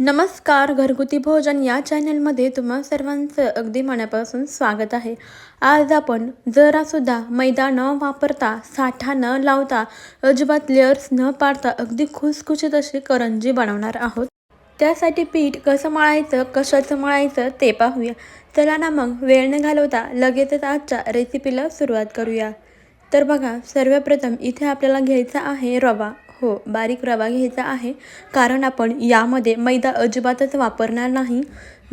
नमस्कार घरगुती भोजन या चॅनलमध्ये तुम्हा सर्वांचं अगदी मनापासून स्वागत आहे. आज आपण जरासुद्धा मैदा न वापरता साठा न लावता अजिबात लेअर्स न पाडता अगदी खुसखुशीत अशी करंजी बनवणार आहोत. त्यासाठी पीठ कसं मळायचं कशाचं मळायचं ते पाहूया. चला ना मग वेळ न घालवता लगेचच आजच्या रेसिपीला सुरुवात करूया. तर बघा सर्वप्रथम इथे आपल्याला घ्यायचा आहे रवा. हो बारीक रवा घ्यायचा आहे. कारण आपण यामध्ये मैदा अजिबातच वापरणार नाही.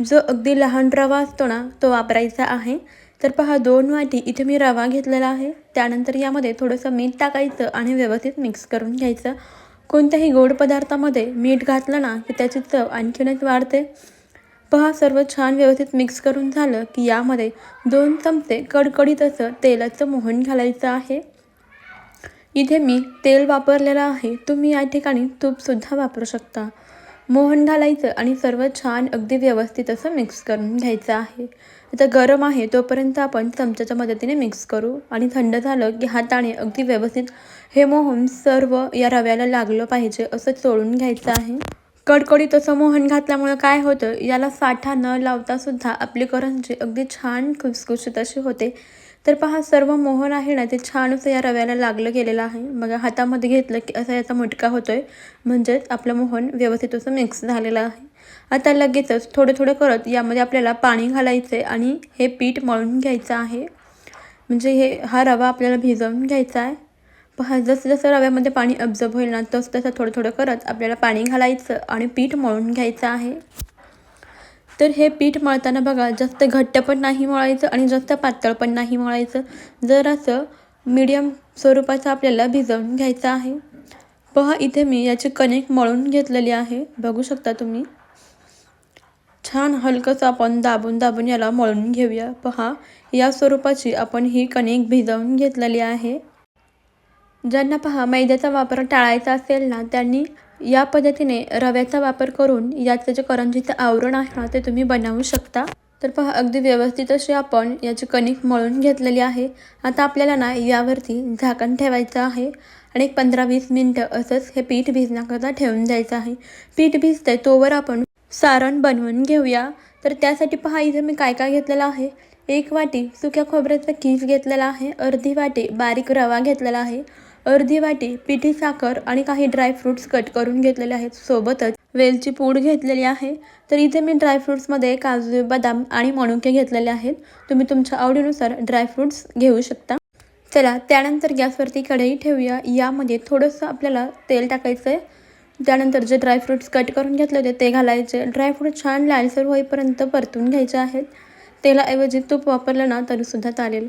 जो अगदी लहान रवा असतो ना तो वापरायचा आहे. तर पहा दोन वाटी इथे मी रवा घेतलेला आहे. त्यानंतर यामध्ये थोडंसं मीठ टाकायचं आणि व्यवस्थित मिक्स करून घ्यायचं. कोणत्याही गोड पदार्थामध्ये मीठ घातलं ना की त्याची चव आणखीनच वाढते. पहा सर्व छान व्यवस्थित मिक्स करून झालं की यामध्ये दोन चमचे कडकडीत असं तेलाचं मोहन घालायचं आहे. इथे मी तेल वापरलेलं आहे. तुम्ही या ठिकाणी तूपसुद्धा वापरू शकता. मोहन घालायचं आणि सर्व छान अगदी व्यवस्थित असं मिक्स करून घ्यायचं आहे. आता गरम आहे तोपर्यंत आपण चमच्याच्या मदतीने मिक्स करू. आणि थंड झालं की हाताने अगदी व्यवस्थित हे मोहन सर्व या रव्याला लागलं पाहिजे असं चोळून घ्यायचं आहे. कडकडीत असं मोहन घातल्यामुळं काय होतं? याला साठा न लावतासुद्धा आपली करंजी अगदी छान खुसखुशीत अशी होते. तर पहा सर्व मोहन आहे ना ते छान असं या रव्याला लागलं गेलेलं आहे. बघा हातामध्ये घेतलं की असा याचा मुटका होतो आहे म्हणजेच आपलं मोहन व्यवस्थित असं मिक्स झालेलं आहे. आता लगेचच थोडं थोडं करत यामध्ये आपल्याला पाणी घालायचं आहे आणि हे पीठ मळून घ्यायचं आहे. म्हणजे हे हा रवा आपल्याला भिजवून घ्यायचा आहे. पहा जसं जसं रव्यामध्ये पाणी अब्झर्व होईल ना तसं तसं थोडं थोडं करत आपल्याला पाणी घालायचं आणि पीठ मळून घ्यायचं आहे. तर हे पीठ मळताना बघा जास्त घट्ट पण नाही मळायचं आणि जास्त पातळ पण नाही मळायचं. जरासं मीडियम स्वरूपाचं आपल्याला भिजवून घ्यायचं आहे. पहा इथे मी याची कणिक मळून घेतलेली आहे. बघू शकता तुम्ही. छान हलकंसं आपण दाबून दाबून याला मळून घेऊया. पहा या स्वरूपाची आपण ही कणिक भिजवून घेतलेली आहे. ज्यांना पहा मैद्याचा वापर टाळायचा असेल ना त्यांनी या पद्धतीने रव्याचा वापर करून याचं जे करंजीचं आवरण आहे ना ते तुम्ही बनवू शकता. तर पहा अगदी व्यवस्थित अशी आपण याची कणिक मळून घेतलेली आहे. आता आपल्याला ना यावरती झाकण ठेवायचं आहे आणि एक पंधरा वीस मिनटं असंच हे पीठ भिजण्याकरता ठेवून द्यायचं आहे. पीठ भिजतंय तोवर आपण सारण बनवून घेऊया. तर त्यासाठी पहा इथे मी काय काय घेतलेलं आहे. एक वाटी सुक्या खोबऱ्याचा कीस घेतलेला आहे. अर्धी वाटी बारीक रवा घेतलेला आहे. अर्धी वाटी पिठी साखर आणि काही ड्रायफ्रूट्स कट करून घेतलेले आहेत. सोबतच वेलची पूड घेतलेली आहे. तर इथे मी ड्रायफ्रूट्समध्ये काजू बदाम आणि मणुके घेतलेले आहेत. तुम्ही तुमच्या आवडीनुसार ड्रायफ्रूट्स घेऊ शकता. चला त्यानंतर गॅसवरती कढई ठेवूया. यामध्ये थोडंसं आपल्याला तेल टाकायचं आहे त्यानंतर जे ड्रायफ्रूट्स कट करून घेतले होते ते घालायचे. ड्रायफ्रूट छान लालसर होईपर्यंत परतून घ्यायचे आहेत. तेलाऐवजी तूप वापरलं ना तरीसुद्धा चालेल.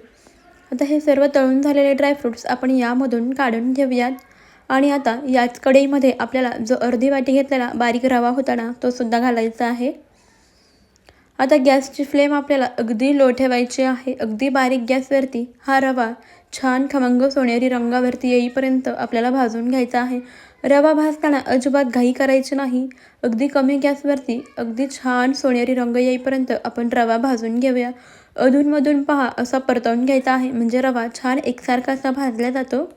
आता हे सर्व तळून झालेले ड्रायफ्रूट्स आपण यामधून काढून घेऊयात. आणि आता याच कढईमध्ये आपल्याला जो अर्धी वाटी घेतलेला बारीक रवा होता ना तो सुद्धा घालायचा आहे. आता गॅसची फ्लेम आपल्याला अगदी लो ठेवायची आहे. अगदी बारीक गॅसवरती हा रवा छान खमंग सोनेरी रंगावरती येईपर्यंत आपल्याला भाजून घ्यायचा आहे. रवा भाजताना अजिबात घाई करायची नाही. अगदी कमी गॅसवरती अगदी छान सोनेरी रंग येईपर्यंत आपण रवा भाजून घेऊया. अधूनमधून पहा असा परतवून घ्यायचा आहे. म्हणजे रवा छान एकसारखा असा भाजला जातो.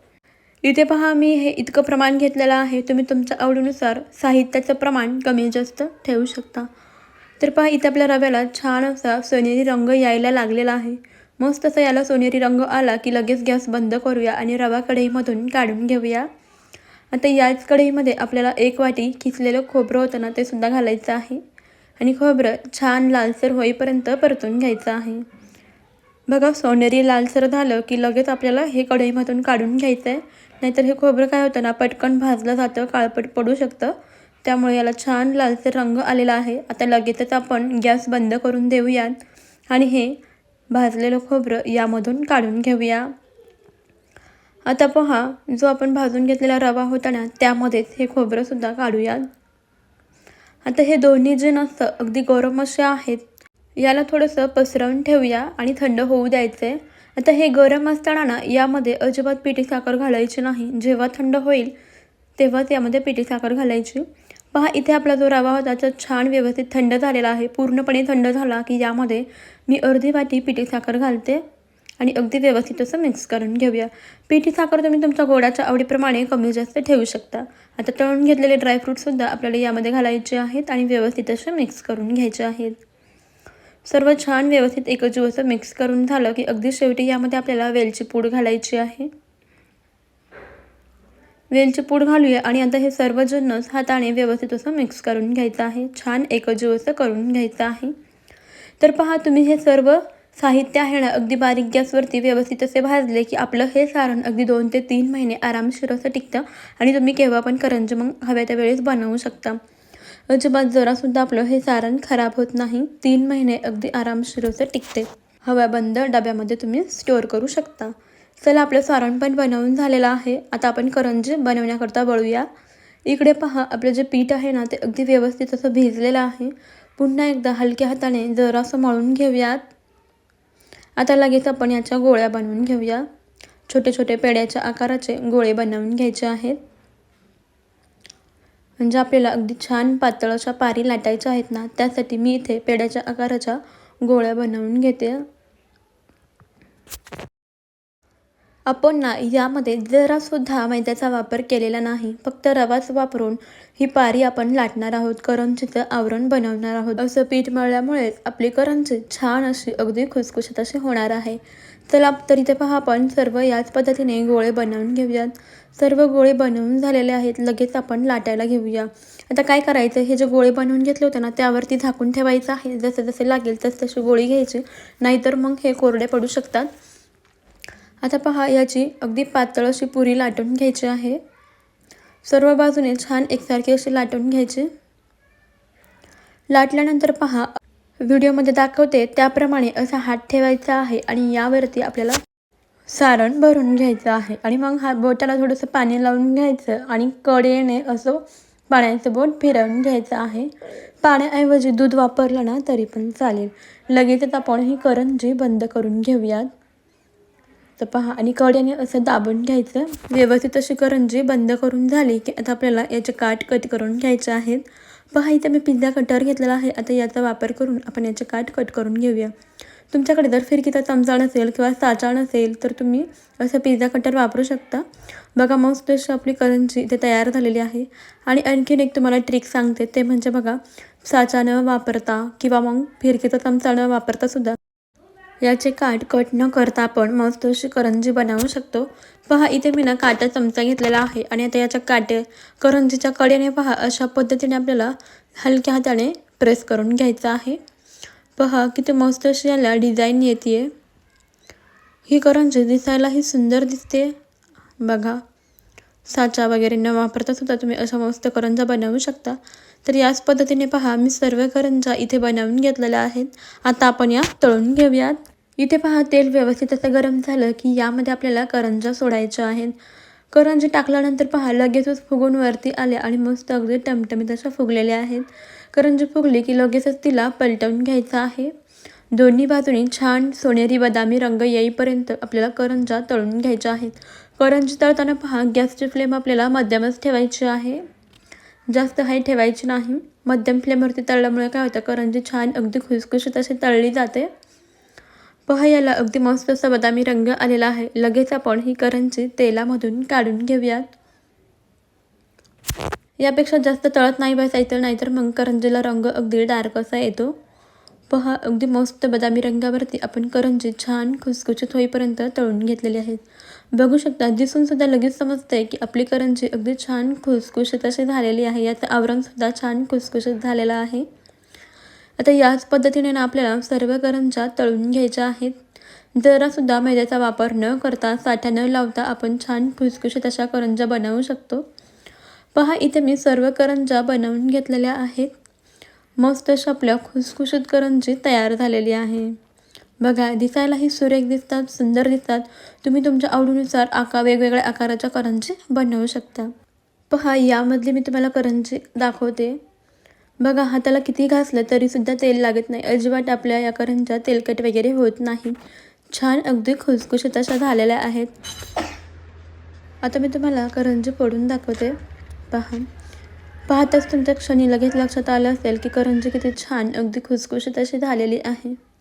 इथे पहा मी हे इतकं प्रमाण घेतलेलं आहे. तुम्ही तुमच्या आवडीनुसार साहित्याचं प्रमाण कमी जास्त ठेवू शकता. तर पहा इथे आपल्या रव्याला छान असा सोनेरी रंग यायला लागलेला आहे. मस्त असा याला सोनेरी रंग आला की लगेच गॅस बंद करूया आणि रवा कढईमधून काढून घेऊया. आता याच कढईमध्ये आपल्याला एक वाटी खिचलेलं खोबरं होतं ना ते सुद्धा घालायचं आहे. आणि खोबरं छान लालसर होईपर्यंत परतून घ्यायचं आहे. बघा सोनेरी लालसर झालं की लगेच आपल्याला हे कढईमधून काढून घ्यायचं आहे नाहीतर हे खोबरं काय होतं ना पटकन भाजलं जातं काळपट पडू शकतं. त्यामुळे याला छान लालसर रंग आलेला आहे. आता लगेचच आपण गॅस बंद करून देऊयात. आणि हे भाजलेलं खोबरं यामधून काढून घेऊया. आता पहा जो आपण भाजून घेतलेला रवा होता ना त्यामध्येच हे खोबरंसुद्धा काढूयात. आता हे दोन्ही जे नसतं अगदी गरम असे आहेत याला थोडंसं पसरवून ठेवूया आणि थंड होऊ द्यायचं. आहे आता हे गरम असताना ना यामध्ये अजिबात पिठी साखर घालायची नाही. जेव्हा थंड होईल तेव्हाच यामध्ये पिठी साखर घालायची. पहा इथे आपला जो रवा होता तो छान व्यवस्थित थंड झालेला आहे. पूर्णपणे थंड झाला की यामध्ये मी अर्धी वाटी पिठी साखर घालते. आणि अगदी व्यवस्थित असं मिक्स करून घेऊया. पिठी साखर तुम्ही तुमच्या गोडाच्या आवडीप्रमाणे कमी जास्त ठेवू शकता. आता तळून घेतलेले ड्रायफ्रूटसुद्धा आपल्याला यामध्ये घालायचे आहेत आणि व्यवस्थित असे मिक्स करून घ्यायचे आहेत. सर्व छान व्यवस्थित एकजीव असं मिक्स करून झालं की अगदी शेवटी यामध्ये आपल्याला वेलची पूड घालायची आहे. वेलची पूड घालूया आणि आता हे सर्व जन्नस हाताने व्यवस्थित असं मिक्स करून घ्यायचं आहे. छान एकजीव असं करून घ्यायचं आहे. तर पहा तुम्ही हे सर्व साहित्य आहे ना अगदी बारीक गॅसवरती व्यवस्थित असे भाजले की आपलं हे सारण अगदी दोन ते तीन महिने आरामशीर असं टिकतं आणि तुम्ही केव्हा पण करंज मग हव्या त्या वेळेस बनवू शकता. अजिबात जरासुद्धा आपलं हे सारण खराब होत नाही तीन महिने अगदी आरामशीर असं टिकते. बंद डब्यामध्ये तुम्ही स्टोअर करू शकता. चला आपलं सारण पण बनवून झालेलं आहे. आता आपण करंजी बनवण्याकरता वळूया. इकडे पहा आपलं जे पीठ आहे ना ते अगदी व्यवस्थित असं भिजलेलं आहे. पुन्हा एकदा हलक्या हाताने जरासं मळून घेऊयात. आता लगेच आपण याच्या गोळ्या बनवून घेऊया. छोटे छोटे पेड्याच्या आकाराचे गोळे बनवून घ्यायचे आहेत. म्हणजे आपल्याला अगदी छान पातळ अशा पारी लाटायच्या आहेत ना त्यासाठी मी इथे पेड्याच्या आकाराच्या गोळ्या बनवून घेते. आपण ना यामध्ये जरासुद्धा मैद्याचा वापर केलेला नाही. फक्त रवाच वापरून ही पारी आपण लाटणार आहोत. करंजीचं आवरण बनवणार आहोत. असं पीठ मळल्यामुळेच आपली करंजी छान अशी अगदी खुसखुशीत अशी होणार आहे. चला तर इथे पहा आपण सर्व याच पद्धतीने गोळे बनवून घेऊयात. सर्व गोळे बनवून झालेले आहेत. लगेच आपण लाटायला घेऊया. आता काय करायचं? हे जे गोळे बनवून घेतले होते ना त्यावरती झाकून ठेवायचं आहे. जसे जसे लागेल तस तशी गोळी घ्यायची. नाहीतर मग हे कोरडे पडू शकतात. आता पहा याची अगदी पातळ अशी पुरी लाटून घ्यायची आहे. सर्व बाजूने छान एकसारखी अशी लाटून घ्यायची. लाटल्यानंतर पहा व्हिडिओमध्ये दाखवते त्याप्रमाणे असा हात ठेवायचा आहे आणि यावरती आपल्याला सारण भरून घ्यायचं आहे. आणि मग हा बोटाला थोडंसं पाणी लावून घ्यायचं आणि कडेने असं पाण्याचं बोट फिरवून घ्यायचं आहे. पाण्याऐवजी दूध वापरलं ना तरी पण चालेल. लगेचच आपण ही करंजी बंद करून घेऊयात. तर पहा आणि कड्याने असं दाबून घ्यायचं. व्यवस्थित अशी करंजी बंद करून झाली की आता आपल्याला याचे काट कट करून घ्यायचे आहेत. पहा इथे मी पिझ्झा कटर घेतलेला आहे. आता याचा वापर करून आपण याचे काट कट करून घेऊया. तुमच्याकडे जर फिरकीचा चमचा नसेल किंवा साचा नसेल तर तुम्ही असं पिझ्झा कटर वापरू शकता. बघा मस्त अशी आपली करंजी इथे तयार झालेली आहे. आणि आणखीन एक तुम्हाला ट्रिक सांगते. ते म्हणजे बघा साचा न वापरता किंवा मग फिरकीचा चमचा न वापरता सुद्धा याचे काट कट न करता आपण मस्त अशी करंजी बनवू शकतो. पहा इथे मी ना काटा चमचा घेतलेला आहे आणि आता याच्या काटे करंजीच्या कडेने पहा अशा पद्धतीने आपल्याला हलक्या हाताने प्रेस करून घ्यायचं आहे. पहा किती मस्त अशी याला डिझाईन येते ही करंजी दिसायलाही सुंदर दिसते. बघा साचा वगैरे न वापरता सुद्धा तुम्ही अशा मस्त करंजा बनवू शकता. तर याच पद्धतीने पहा मी सर्व करंजा इथे बनवून घेतलेल्या आहेत. आता आपण या तळून घेऊयात. इथे पहा तेल व्यवस्थित असं गरम झालं की यामध्ये आपल्याला करंजा सोडायच्या आहेत. करंजी टाकल्यानंतर पहा लगेचच फुगून वरती आले आणि मस्त अगदी टमटमीत अशा फुगलेल्या आहेत. करंजी फुगली की लगेचच तिला पलटवून घ्यायचं आहे. दोन्ही बाजूनी छान सोनेरी बदामी रंग येईपर्यंत आपल्याला करंजा तळून घ्यायच्या आहेत. करंजी तळताना पहा गॅसची फ्लेम आपल्याला मध्यमच ठेवायची आहे. जास्त हाय ठेवायची नाही. मध्यम फ्लेमवरती तळल्यामुळे काय होतं करंजी छान अगदी खुसखुशीत अशी तळली जाते. पहा याला अगदी मस्त असा बदामी रंग आलेला आहे. लगेच आपण ही करंजी तेलामधून काढून घेऊयात. यापेक्षा जास्त तळत नाही बसायचं नाहीतर मग करंजीला रंग अगदी डार्क असा येतो. पहा अगदी मस्त बदामी रंगावरती आपण करंजी छान खुसखुशीत होईपर्यंत तळून घेतलेली आहेत बघू शकता दिसून सुद्धा लगेच समजते की आपली करंजी अगदी छान खुसखुशीत अशी झालेली आहे. याचं आवरणसुद्धा छान खुसखुशीत झालेलं आहे. आता याच पद्धतीने ना आपल्याला सर्व करंजा तळून घ्यायच्या आहेत. जरासुद्धा मैद्याचा वापर न करता साठ्या न लावता आपण छान खुसखुशीत अशा करंजा बनवू शकतो. पहा इथे मी सर्व करंजा बनवून घेतलेल्या आहेत. मस्त अशा आपल्या खुसखुशीत करंजी तयार झालेली आहे. बघा दिसायलाही सुरेख दिसतात सुंदर दिसतात. तुम्ही तुमच्या आवडीनुसार आका वेगवेगळ्या आकाराच्या करंजी बनवू शकता. पहा यामधली मी तुम्हाला करंजी दाखवते. बघा हाताला किती घासलं तरीसुद्धा तेल लागत नाही. अजिबात आपल्या या करंजा तेलकट वगैरे होत नाही. छान अगदी खुसखुशीत अशा झालेल्या आहेत. आता मी तुम्हाला करंजी फोडून दाखवते. पहा. पाहताच तुमच्या क्षणी लगेच लक्षात आलं असेल की करंजी किती छान अगदी खुसखुशीत अशी झालेली आहे.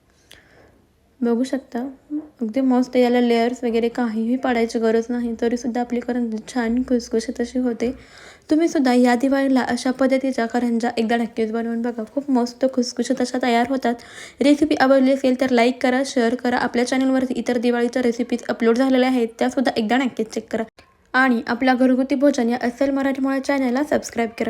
बघू शकता. अगदी मस्त याला लेअर्स वगैरे काहीही पाडायची गरज नाही तरीसुद्धा आपली करंजी छान खुसखुशीत अशी होते. तुम्हीसुद्धा या दिवाळीला अशा पद्धतीच्या करंजा एकदा नक्कीच बनवून बघा. खूप मस्त खुसखुशीत अशा तयार होतात. रेसिपी आवडली असेल तर लाईक करा शेअर करा. आपल्या चॅनलवरती इतर दिवाळीच्या रेसिपीज अपलोड झालेल्या आहेत त्यासुद्धा एकदा नक्कीच चेक करा. आणि आपला घरगुती भोजन या असेल मराठीमुळे चॅनलला सबस्क्राईब करा.